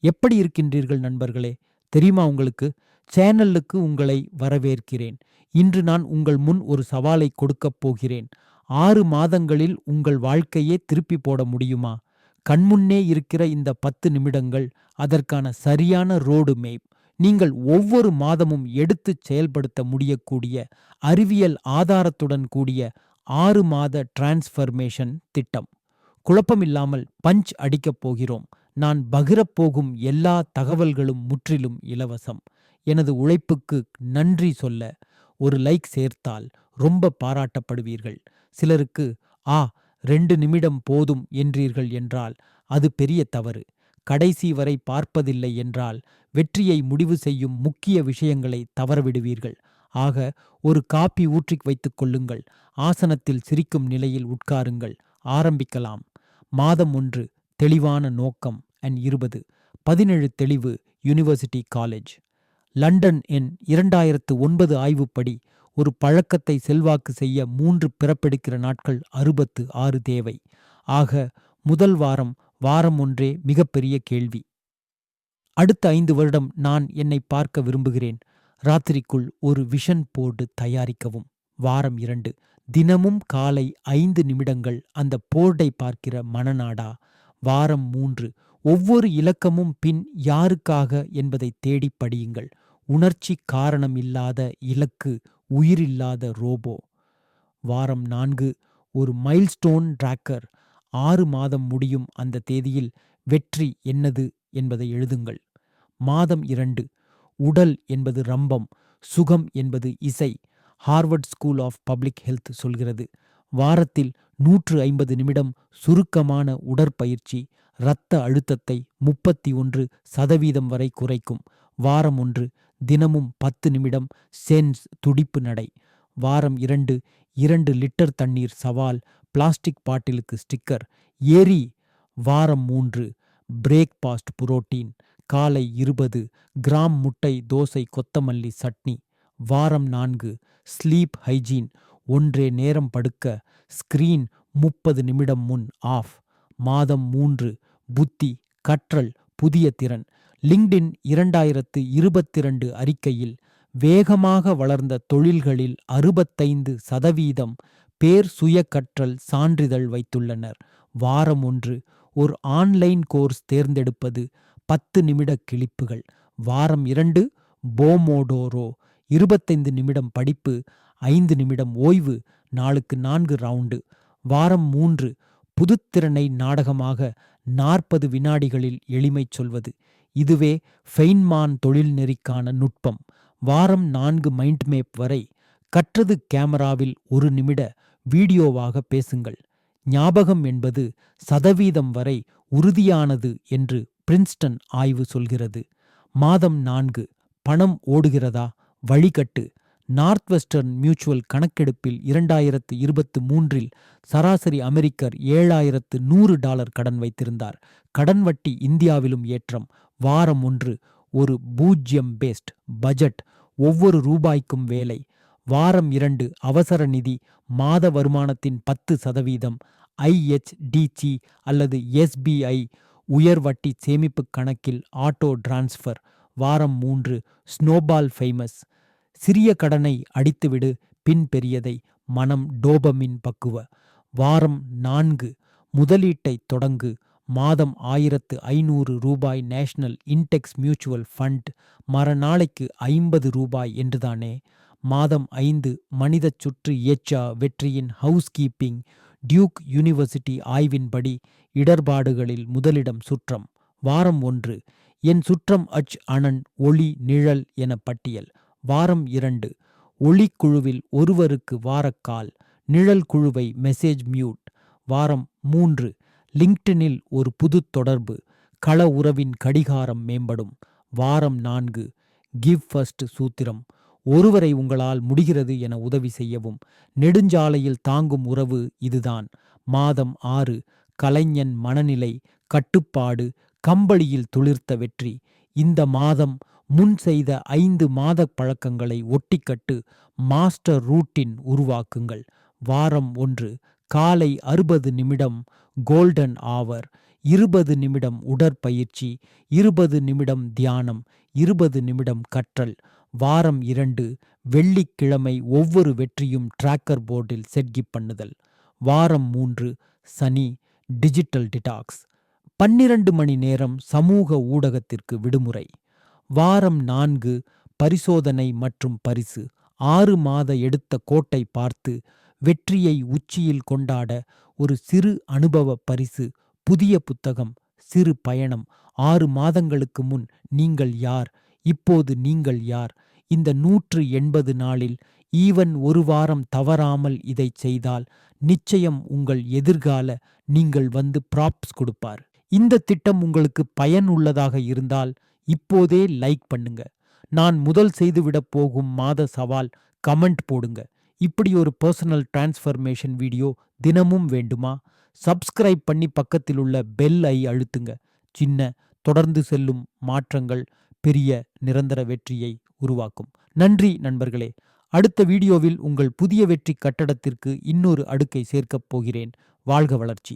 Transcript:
எப்படி இருக்கின்றீர்கள் நண்பர்களே? தெரியுமா உங்களுக்கு? சேனலுக்கு உங்களை வரவேற்கிறேன். இன்று நான் உங்கள் முன் ஒரு சவாலை கொடுக்கப் போகிறேன். ஆறு மாதங்களில் உங்கள் வாழ்க்கையே திருப்பி போட முடியுமா? கண்முன்னே இருக்கிற இந்த பத்து நிமிடங்கள் அதற்கான சரியான ரோடு மேப் நீங்கள் ஒவ்வொரு மாதமும் எடுத்துச் செயல்படுத்த முடியக்கூடிய அறிவியல் ஆதாரத்துடன் கூடிய ஆறு மாத டிரான்ஸ்ஃபர்மேஷன் திட்டம். குழப்பமில்லாமல் பஞ்ச் அடிக்கப் போகிறோம். நான் பகிரப் போகும் எல்லா தகவல்களும் முற்றிலும் இலவசம். எனது உழைப்புக்கு நன்றி சொல்ல ஒரு லைக் சேர்த்தால் ரொம்ப பாராட்டப்படுவீர்கள். சிலருக்கு ஆ ரெண்டு நிமிடம் போதும் என்றீர்கள் என்றால் அது பெரிய தவறு. கடைசி வரை பார்ப்பதில்லை என்றால் வெற்றியை முடிவு செய்யும் முக்கிய விஷயங்களை தவறவிடுவீர்கள். ஆக ஒரு காப்பி ஊற்றிக் வைத்துக் கொள்ளுங்கள். ஆசனத்தில் சிரிக்கும் நிலையில் உட்காருங்கள். ஆரம்பிக்கலாம். மாதம் ஒன்று தெளிவான நோக்கம். அண்ட் இருபது. பதினேழு தெளிவு யூனிவர்சிட்டி காலேஜ் லண்டன் என் இரண்டாயிரத்து ஒன்பது ஆய்வுப்படி ஒரு பழக்கத்தை செல்வாக்கு செய்ய மூன்று பிறப்பெடுக்கிற நாட்கள் அறுபத்து ஆறு தேவை. ஆக முதல் வாரம் வாரம் ஒன்றே மிகப்பெரிய கேள்வி. அடுத்த ஐந்து வருடம் நான் என்னை பார்க்க விரும்புகிறேன். ராத்திரிக்குள் ஒரு விஷன் போர்டு தயாரிக்கவும். வாரம் இரண்டு தினமும் காலை ஐந்து நிமிடங்கள் அந்த போர்டை பார்க்கிற மனநாடா. வாரம் மூன்று ஒவ்வொரு இலக்கமும் பின் யாருக்காக என்பதை தேடிப் படியுங்கள். உணர்ச்சி காரணம் இல்லாத இலக்கு உயிரில்லாத ரோபோ. வாரம் நான்கு ஒரு மைல்ஸ்டோன் டிராக்கர் ஆறு மாதம் முடியும் அந்த தேதியில் வெற்றி என்னது என்பதை எழுதுங்கள். மாதம் இரண்டு உடல் என்பது ரம்பம் சுகம் என்பது இசை Harvard School of Public Health சொல்கிறது. வாரத்தில் நூற்று ஐம்பது நிமிடம் சுருக்கமான உடற்பயிற்சி இரத்த அழுத்தத்தை முப்பத்தி ஒன்று சதவீதம் வரை குறைக்கும். வாரம் ஒன்று தினமும் பத்து நிமிடம் சென்ஸ் துடிப்பு நடை. வாரம் இரண்டு இரண்டு லிட்டர் தண்ணீர் சவால் பிளாஸ்டிக் பாட்டிலுக்கு ஸ்டிக்கர். ஏரி வாரம் மூன்று பிரேக்பாஸ்ட் புரோட்டீன். காலை இருபது கிராம் முட்டை தோசை கொத்தமல்லி சட்னி. வாரம் நான்கு ஸ்லீப் ஹைஜீன். ஒன்றே நேரம் படுக்க ஸ்கிரீன் முப்பது நிமிடம் முன் ஆஃப். மாதம் மூன்று புத்தி கற்றல் புதிய திறன். லிங்க்டின் இரண்டாயிரத்து இருபத்திரண்டு அறிக்கையில் வேகமாக வளர்ந்த தொழில்களில் அறுபத்தைந்து சதவீதம் பேர் சுய கற்றல் சான்றிதழ் வைத்துள்ளனர். வாரம் ஒன்று ஒரு ஆன்லைன் கோர்ஸ் தேர்ந்தெடுப்பது பத்து நிமிட கிளிப்புகள் வாரம் இரண்டு போமோடோரோ இருபத்தைந்து நிமிடம் படிப்பு ஐந்து நிமிடம் ஓய்வு நாளுக்கு நான்கு ரவுண்டு. வாரம் மூன்று புதுத்திறனை நாடகமாக நாற்பது வினாடிகளில் எளிமை சொல்வது. இதுவே ஃபெயின்மான் தொழில் நெறிக்கான நுட்பம். வாரம் நான்கு மைண்ட் மேப் வரை கற்றது கேமராவில் ஒரு நிமிட வீடியோவாக பேசுங்கள். ஞாபகம் என்பது சதவீதம் வரை உறுதியானது என்று பிரின்ஸ்டன் ஆய்வு சொல்கிறது. மாதம் நான்கு. பணம் ஓடுகிறதா? வழிகட்டு. நார்த் வெஸ்டர்ன் மியூச்சுவல் கணக்கெடுப்பில் இரண்டாயிரத்து இருபத்து மூன்றில் சராசரி அமெரிக்கர் ஏழாயிரத்து நூறு டாலர் கடன் வைத்திருந்தார். கடன் வட்டி இந்தியாவிலும் ஏற்றம். வாரம் ஒன்று ஒரு பூஜ்யம் பேஸ்ட் பட்ஜெட் ஒவ்வொரு ரூபாய்க்கும் வேலை. வாரம் இரண்டு அவசர நிதி மாத வருமானத்தின் பத்து சதவீதம் ஐஎச்டிசி அல்லது எஸ்பிஐ உயர் வட்டி சேமிப்பு கணக்கில் ஆட்டோ டிரான்ஸ்ஃபர். வாரம் மூன்று ஸ்னோபால் ஃபேமஸ். சிறிய கடனை அடித்துவிடு பின் பெரியதை மனம் டோபமின் பக்குவ. வாரம் நான்கு முதலீட்டை தொடங்கு. மாதம் ஆயிரத்து ஐநூறு ரூபாய் நேஷனல் இன்டெக்ஸ் மியூச்சுவல் ஃபண்ட் மறுநாளைக்கு ஐம்பது ரூபாய் என்றுதானே? மாதம் ஐந்து மனிதச் சுற்று இயச்சா வெற்றியின் ஹவுஸ் கீப்பிங் டியூக் யூனிவர்சிட்டி ஆய்வின்படி இடர்பாடுகளில் முதலிடம் சுற்றம். வாரம் ஒன்று என் சுற்றம் அச் அனன் ஒளி நிழல் என பட்டியல். வாரம் இரண்டு. ஒளிக்குழுவில் ஒருவருக்கு வாரக்கால். நிழல் குழுவை மெசேஜ் மியூட். வாரம் மூன்று. லிங்க்டினில் ஒரு புது தொடர்பு. கள உறவின் கடிகாரம் மேம்படும். வாரம் நான்கு. கிவ் ஃபர்ஸ்ட் சூத்திரம். ஒருவரை உங்களால் முடிகிறது என உதவி செய்யவும். நெடுஞ்சாலையில் தாங்கும் உறவு இதுதான். மாதம் ஆறு. கலைஞன் மனநிலை. கட்டுப்பாடு. கம்பளியில் துளிர்த்த வெற்றி. இந்த மாதம் முன் செய்த ஐந்து மாத பழக்கங்களை ஒட்டிக்கட்டு மாஸ்டர் ரூட்டின் உருவாக்குங்கள். வாரம் ஒன்று காலை அறுபது நிமிடம் கோல்டன் ஆவர் இருபது நிமிடம் உடற்பயிற்சி இருபது நிமிடம் தியானம் இருபது நிமிடம் கற்றல். வாரம் இரண்டு வெள்ளிக்கிழமை ஒவ்வொரு வெற்றியும் டிராக்கர் போர்டில் செட்கி பண்ணுதல். வாரம் மூன்று சனி டிஜிட்டல் டிடாக்ஸ் பன்னிரண்டு மணி நேரம் சமூக ஊடகத்திற்கு விடுமுறை. வாரம் நான்கு பரிசோதனை மற்றும் பரிசு. ஆறு மாத எடுத்த கோட்டை பார்த்து வெற்றியை உச்சியில் கொண்டாட ஒரு சிறு அனுபவ பரிசு புதிய புத்தகம் சிறு பயணம். ஆறு மாதங்களுக்கு முன் நீங்கள் யார்? இப்போது நீங்கள் யார்? இந்த நூற்று எண்பது நாளில் ஈவன் ஒரு வாரம் தவறாமல் இதைச் செய்தால் நிச்சயம் உங்கள் எதிர்கால நீங்கள் வந்து ப்ராப்ஸ் கொடுப்பார். இந்த திட்டம் உங்களுக்கு பயனுள்ளதாக இருந்தால் இப்போதே லைக் பண்ணுங்க. நான் முதல் செய்துவிடப் போகும் மாத சவால் கமெண்ட் போடுங்க. இப்படி ஒரு பர்சனல் டிரான்ஸ்ஃபர்மேஷன் வீடியோ தினமும் வேண்டுமா? சப்ஸ்கிரைப் பண்ணி பக்கத்தில் உள்ள பெல் ஐ அழுத்துங்க. சின்ன தொடர்ந்து செல்லும் மாற்றங்கள் பெரிய நிரந்தர வெற்றியை உருவாக்கும். நன்றி நண்பர்களே. அடுத்த வீடியோவில் உங்கள் புதிய வெற்றி கட்டடத்திற்கு இன்னொரு அடுக்கை சேர்க்கப் போகிறேன். வாழ்க வளர்ச்சி.